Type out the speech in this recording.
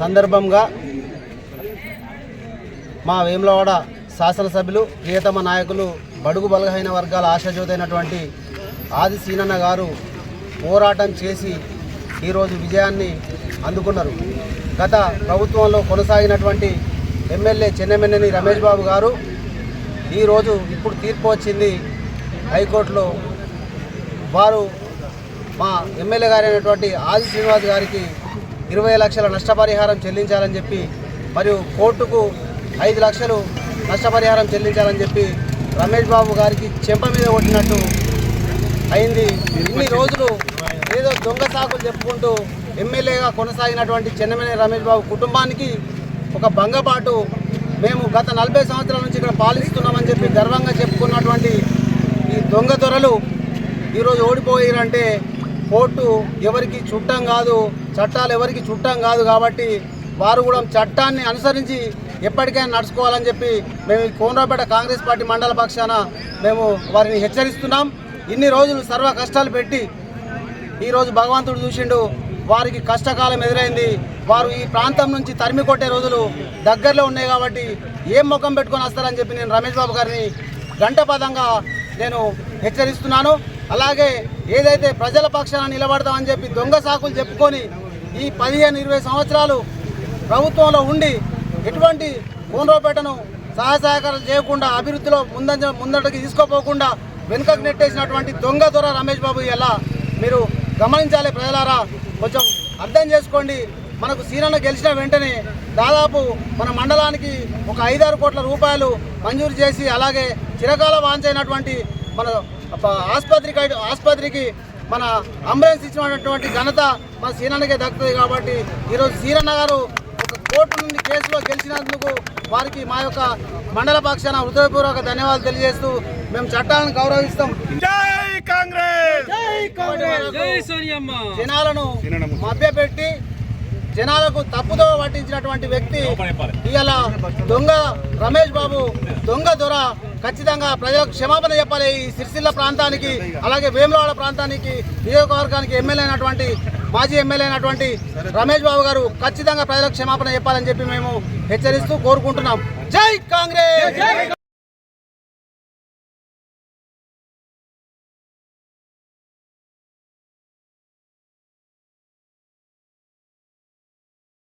సందర్భంగా మా వేములవాడ శాసనసభ్యులు ప్రియతమ నాయకులు బడుగు బలహీన వర్గాల ఆశాజ్యోతైనటువంటి ఆది సీనన్న గారు పోరాటం చేసి ఈరోజు విజయాన్ని అందుకున్నారు. గత ప్రభుత్వంలో కొనసాగినటువంటి ఎమ్మెల్యే చెన్నమెన్నని రమేష్ బాబు గారు ఈరోజు ఇప్పుడు తీర్పు వచ్చింది హైకోర్టులో. వారు మా ఎమ్మెల్యే గారైనటువంటి ఆది శ్రీనివాస్ గారికి ఇరవై లక్షల నష్టపరిహారం చెల్లించాలని చెప్పి మరియు కోర్టుకు ఐదు లక్షలు నష్టపరిహారం చెల్లించాలని చెప్పి రమేష్ బాబు గారికి చెంప మీద కొట్టినట్టు అయింది. ఇన్ని రోజులు ఏదో దొంగ సాకులు చెప్పుకుంటూ ఎమ్మెల్యేగా కొనసాగినటువంటి చెన్నమనే రమేష్ బాబు కుటుంబానికి ఒక భంగపాటు మేము గత నలభై సంవత్సరాల నుంచి ఇక్కడ పాలిస్తున్నామని చెప్పి గర్వంగా చెప్పుకున్నటువంటి ఈ దొంగ దొరలు ఈరోజు ఓడిపోయారంటే కోర్టు ఎవరికి చుట్టం కాదు చట్టాలు ఎవరికి చుట్టం కాదు కాబట్టి వారు కూడా చట్టాన్ని అనుసరించి ఎప్పటికైనా నడుచుకోవాలని చెప్పి మేము కోనరాపేట కాంగ్రెస్ పార్టీ మండల పక్షాన మేము వారిని హెచ్చరిస్తున్నాం. ఇన్ని రోజులు సర్వ కష్టాలు పెట్టి ఈరోజు భగవంతుడు చూసిండు వారికి కష్టకాలం ఎదురైంది. వారు ఈ ప్రాంతం నుంచి తరిమి కొట్టే రోజులు దగ్గరలో ఉన్నాయి కాబట్టి ఏం ముఖం పెట్టుకొని వస్తారని చెప్పి నేను రమేష్ బాబు గారిని గంటపదంగా నేను హెచ్చరిస్తున్నాను. అలాగే ఏదైతే ప్రజల పక్షాన నిలబడతామని చెప్పి దొంగ సాకులు చెప్పుకొని ఈ పదిహేను ఇరవై సంవత్సరాలు ప్రభుత్వంలో ఉండి ఎటువంటి కోనరావుపేటను సహాయ సహకారాలు చేయకుండా అభివృద్ధిలో ముందంజ ముందటికి తీసుకోపోకుండా వెనుకకు నెట్టేసినటువంటి దొంగ దొర రమేష్ బాబు ఎలా మీరు గమనించాలి ప్రజలారా. కొంచెం అర్థం చేసుకోండి. మనకు సీనన్న గెలిచిన వెంటనే దాదాపు మన మండలానికి ఒక ఐదారు కోట్ల రూపాయలు మంజూరు చేసి అలాగే చిరకాల వాంచైనటువంటి మన ఆసుపత్రికి ఆసుపత్రికి మన అంబులెన్స్ ఇచ్చినటువంటి ఘనత మన సీనన్నకే దక్కుతుంది కాబట్టి ఈరోజు సీనన్న గారు ఒక కోర్టు నుండి కేసులో గెలిచినందుకు వారికి మా యొక్క మండల పక్షాన హృదయపూర్వక ధన్యవాదాలు తెలియజేస్తూ మేము చట్టాలను గౌరవిస్తాం. జై కాంగ్రెస్! జై సోనియమ్మ! జనాలను మభ్యపెట్టి జనాలకు తప్పుదో పట్టించినటువంటి వ్యక్తి ఇవాళ దొంగ రమేష్ బాబు దొంగ దొర ఖచ్చితంగా ప్రజలకు క్షమాపణ చెప్పాలి. ఈ సిరిసిల్ల ప్రాంతానికి అలాగే వేములవాడ ప్రాంతానికి నియోజకవర్గానికి ఎమ్మెల్యే అయినటువంటి మాజీ ఎమ్మెల్యే అయినటువంటి రమేష్ బాబు గారు ఖచ్చితంగా ప్రజలకు క్షమాపణ చెప్పాలని చెప్పి మేము హెచ్చరిస్తూ కోరుకుంటున్నాం. జై కాంగ్రెస్!